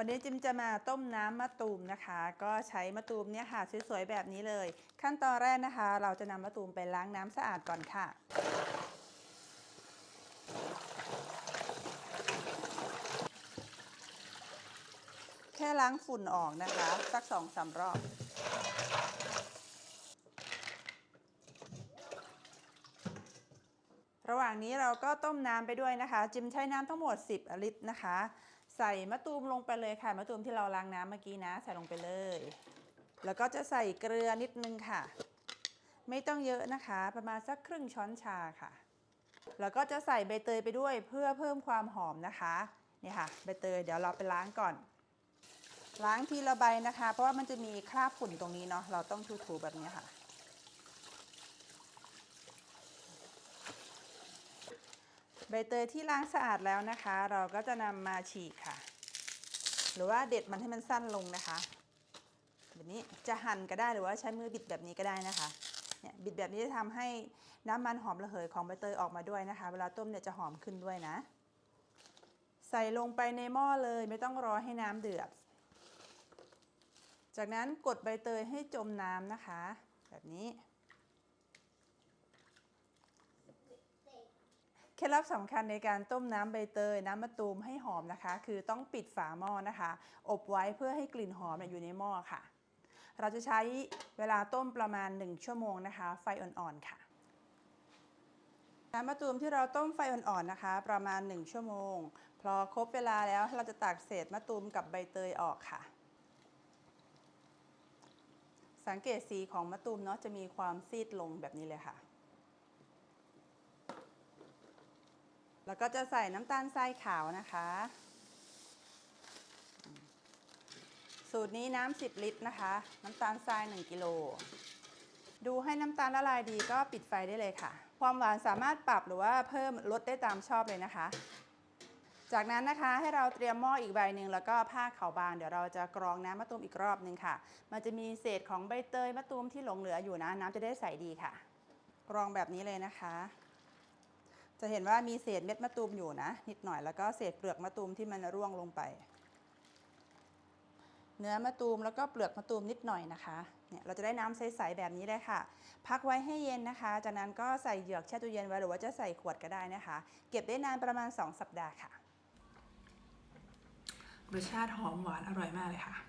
วันนี้จิมจะมาต้มน้ำมะตูมนะคะ ก็ใช้มะตูมเนี่ยค่ะสวยๆแบบนี้เลย ขั้นตอนแรกนะคะ เราจะนำมะตูมไปล้างน้ำสะอาดก่อนค่ะแค่ล้างฝุ่นออกนะคะ สักสองสามรอบ ระหว่างนี้เราก็ต้มน้ำไปด้วยนะคะ จิมใช้น้ำทั้งหมด 10 ลิตรนะคะ ใส่มะตูมลงไปเลยค่ะ มะตูมที่เราล้างน้ำเมื่อกี้นะ ใส่ลงไปเลย แล้วก็จะใส่เกลือนิดนึงค่ะ ไม่ต้องเยอะนะคะ ประมาณสักครึ่งช้อนชาค่ะ แล้วก็จะใส่ใบเตยไปด้วยเพื่อเพิ่มความหอมนะคะนี่ค่ะใบเตยเดี๋ยวเราไปล้างก่อน ล้างทีละใบนะคะ เพราะว่ามันจะมีคราบฝุ่นตรงนี้เนาะเราต้องถูๆแบบนี้ค่ะ ใบเตยที่ล้างสะอาดแล้วนะคะ เราก็จะนำมาฉีกค่ะ หรือว่าเด็ดมันให้มันสั้นลงนะคะแบบนี้จะหั่นก็ได้หรือว่าใช้มือบิดแบบนี้ก็ได้นะคะเนี่ยบิดแบบนี้จะทำให้น้ำมันหอมระเหยของใบเตยออกมาด้วยนะคะ เวลาต้มเนี่ยจะหอมขึ้นด้วยนะ ใส่ลงไปในหม้อเลยไม่ต้องรอให้น้ำเดือด จากนั้นกดใบเตยให้จมน้ำนะคะ แบบนี้ เคล็ดลับสำคัญในการต้มน้ำใบเตยน้ำมะตูมให้หอมนะคะ คือต้องปิดฝาหม้อนะคะ อบไว้เพื่อให้กลิ่นหอมอยู่ในหม้อค่ะ เราจะใช้เวลาต้มประมาณ 1 ชั่วโมงนะคะ ไฟอ่อนๆค่ะ น้ำมะตูมที่เราต้มไฟอ่อนๆนะคะ ประมาณ 1 ชั่วโมง พอครบเวลาแล้วเราจะตักเศษมะตูมกับใบเตยออกค่ะ สังเกตสีของมะตูมเนาะจะมีความซีดลงแบบนี้เลยค่ะ แล้วก็จะใส่น้ำตาลทรายขาวนะคะ สูตรนี้น้ำ10 ลิตรนะคะ น้ำตาลทราย 1 กิโล ดูให้น้ำตาลละลายดีก็ปิดไฟได้เลยค่ะ ความหวานสามารถปรับหรือว่าเพิ่มลดได้ตามชอบเลยนะคะ จากนั้นนะคะให้เราเตรียมหม้ออีกใบหนึ่งแล้วก็ผ้าขาวบางเดี๋ยวเราจะกรองน้ำมะตูมอีกรอบหนึ่งค่ะ มันจะมีเศษของใบเตยมะตูมที่หลงเหลืออยู่นะ น้ำจะได้ใสดีค่ะ กรองแบบนี้เลยนะคะ จะเห็นว่ามีเศษเม็ดมะตูมอยู่นะ นิดหน่อยแล้วก็เศษเปลือกมะตูมที่มันร่วงลงไป เนื้อมะตูมแล้วก็เปลือกมะตูมนิดหน่อยนะคะเนี่ยเราจะได้น้ำใสๆแบบนี้เลยค่ะ พักไว้ให้เย็นนะคะ จากนั้นก็ใส่เหยือกแช่ตู้เย็นไว้หรือว่าจะใส่ขวดก็ได้นะคะ เก็บได้นานประมาณ 2 สัปดาห์ค่ะรสชาติหอมหวานอร่อยมากเลยค่ะ